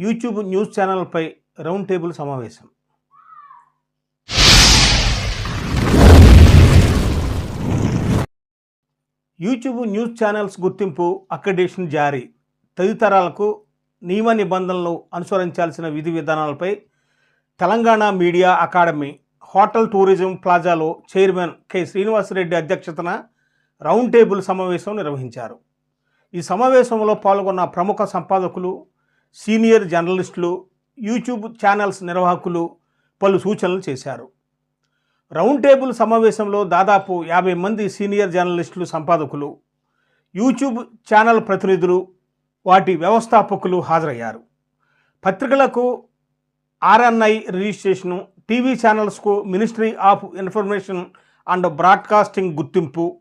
YouTube news ఛానల్పై round table సమావేశం. YouTube news channels గుర్తింపు అక్రిడేషన్ జారీ. తదితరాలకు నియమ నిబంధనలు అనుసరించాల్సిన విధి విధానాలపై Telangana media academy hotel tourism ప్లాజాలో chairman K. Srinivasa Reddy అధ్యక్షతన రౌండ్ టేబుల్ సమావేశం నిర్వహించారు. ఈ సమావేశంలో పాల్గొన్న ప్రముఖ సంపాదకులు సీనియర్ జర్నలిస్టులు యూట్యూబ్ ఛానల్స్ నిర్వాహకులు పలు సూచనలు చేశారు. రౌండ్ టేబుల్ సమావేశంలో దాదాపు యాభై మంది సీనియర్ జర్నలిస్టులు సంపాదకులు యూట్యూబ్ ఛానల్ ప్రతినిధులు వాటి వ్యవస్థాపకులు హాజరయ్యారు. పత్రికలకు RNI registration TV ఛానల్స్కు ministry of information and broadcasting గుర్తింపు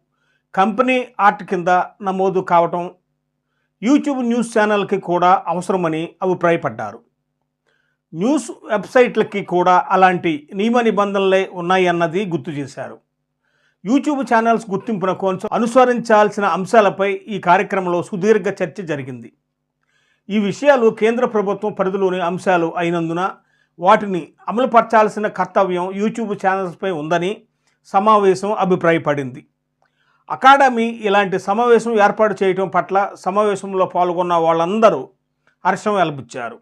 కంపెనీ ఆర్ట్ కింద నమోదు కావటం యూట్యూబ్ న్యూస్ ఛానల్కి కూడా అవసరమని అభిప్రాయపడ్డారు. న్యూస్ వెబ్సైట్లకి కూడా అలాంటి నియమ నిబంధనలే ఉన్నాయన్నది గుర్తు చేశారు. యూట్యూబ్ ఛానల్స్ గుర్తింపున కొంచెం అనుసరించాల్సిన అంశాలపై ఈ కార్యక్రమంలో సుదీర్ఘ చర్చ జరిగింది. ఈ విషయాలు కేంద్ర ప్రభుత్వం పరిధిలోని అంశాలు అయినందున వాటిని అమలుపరచాల్సిన కర్తవ్యం యూట్యూబ్ ఛానల్స్పై ఉందని సమావేశం అభిప్రాయపడింది. అకాడమీ ఇలాంటి సమావేశం ఏర్పాటు చేయటం పట్ల సమావేశంలో పాల్గొన్న వాళ్ళందరూ హర్షం వెలబుచ్చారు.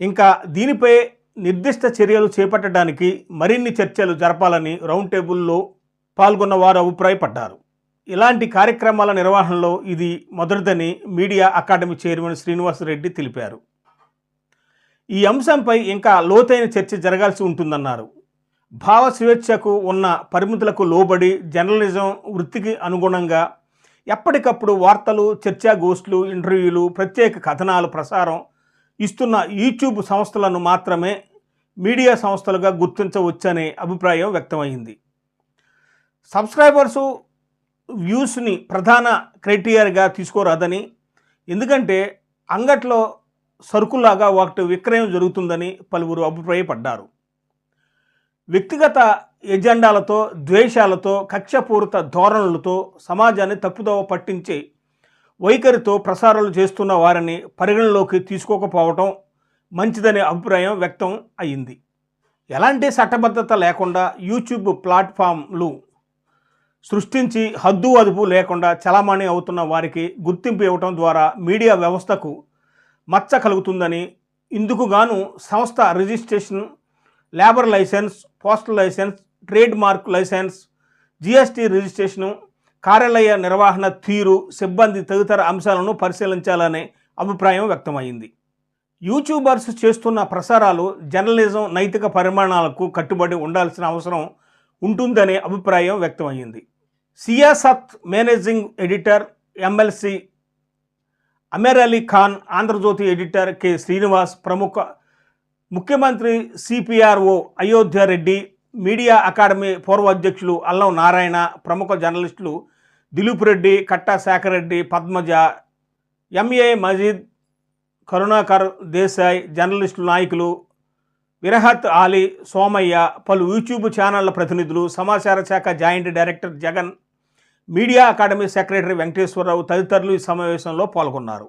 ఇంకా దీనిపై నిర్దిష్ట చర్యలు చేపట్టడానికి మరిన్ని చర్చలు జరపాలని రౌండ్ టేబుల్లో పాల్గొన్న వారు అభిప్రాయపడ్డారు. ఇలాంటి కార్యక్రమాల నిర్వహణలో ఇది మొదటిదని మీడియా అకాడమీ చైర్మన్ శ్రీనివాసరెడ్డి తెలిపారు. ఈ అంశంపై ఇంకా లోతైన చర్చ జరగాల్సి ఉంటుందన్నారు. భావ స్వేచ్ఛకు ఉన్న పరిమితులకు లోబడి జర్నలిజం వృత్తికి అనుగుణంగా ఎప్పటికప్పుడు వార్తలు చర్చాగోష్ఠులు ఇంటర్వ్యూలు ప్రత్యేక కథనాలు ప్రసారం ఇస్తున్న యూట్యూబ్ సంస్థలను మాత్రమే మీడియా సంస్థలుగా గుర్తించవచ్చనే అభిప్రాయం వ్యక్తమైంది. సబ్స్క్రైబర్సు వ్యూస్ని ప్రధాన క్రైటీరియాగా తీసుకోరాదని ఎందుకంటే అంగట్లో సరుకులాగా వాటి విక్రయం జరుగుతుందని పలువురు అభిప్రాయపడ్డారు. వ్యక్తిగత ఎజెండాలతో ద్వేషాలతో కక్షపూరిత ధోరణులతో సమాజాన్ని తప్పుదోవ పట్టించే వైఖరితో ప్రసారాలు చేస్తున్న వారిని పరిగణలోకి తీసుకోకపోవటం మంచిదనే అభిప్రాయం వ్యక్తం అయింది. ఎలాంటి చట్టబద్ధత లేకుండా యూట్యూబ్ ప్లాట్ఫామ్లు సృష్టించి హద్దు అదుపు లేకుండా చలామణి అవుతున్న వారికి గుర్తింపు ఇవ్వటం ద్వారా మీడియా వ్యవస్థకు మచ్చ కలుగుతుందని ఇందుకు గాను సంస్థ registration labour licence postal licence trade mark licence GST registration కార్యాలయ నిర్వహణ తీరు సిబ్బంది తదితర అంశాలను పరిశీలించాలనే అభిప్రాయం వ్యక్తమైంది. యూట్యూబర్స్ చేస్తున్న ప్రసారాలు జర్నలిజం నైతిక పరిమాణాలకు కట్టుబడి ఉండాల్సిన అవసరం ఉంటుందనే అభిప్రాయం వ్యక్తమైంది. Siasat managing editor MLC Amir Ali Khan Andhra Jyothi editor K Srinivas ప్రముఖ ముఖ్యమంత్రి CPRO Ayodhya Reddy media academy పూర్వ అధ్యక్షులు అల్లం నారాయణ ప్రముఖ జర్నలిస్టులు దిలీప్ రెడ్డి కట్టా శేఖర్ రెడ్డి పద్మజ ఎంఏ మజీద్ కరుణాకర్ దేశాయ్ జర్నలిస్టుల నాయకులు విరహత్ ఆలీ సోమయ్య పలు యూట్యూబ్ ఛానళ్ళ ప్రతినిధులు సమాచార శాఖ joint director Jagan media academy secretary Venkateswara Rao తదితరులు ఈ సమావేశంలో పాల్గొన్నారు.